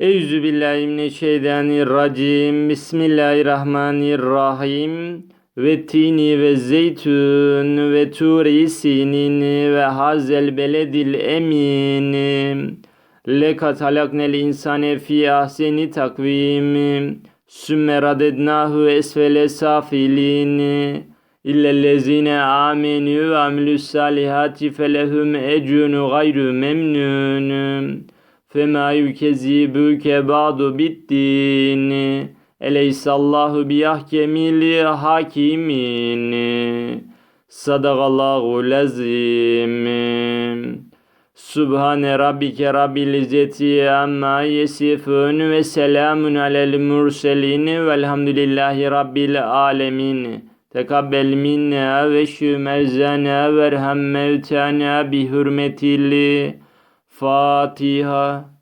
Eûzü billahi mineşşeytanirracim. Bismillahirrahmanirrahim. Ve tini ve zeytun ve turi sinin ve hazel beledil emin. Lekat halaknel insane fi ahseni takvim. Sümme radednahu esfele safilin. İllellezine amenü ve amilus salihati felehum ecrun gayru memnun. فَمَا يُكَذِّبُكَ بَعْدُ بِالدِّينِ اَلَيْسَ اللّٰهُ بِيَحْكَمِ الْحَاكِمِينَ Sadakallahu lazim. Subhane rabbike rabbil izzeti amma yesifun ve selamun alel murselin velhamdülillahi rabbil alemin. Tekabbel minna ve şümerzana verham mevtana bi hürmetil Fatiha.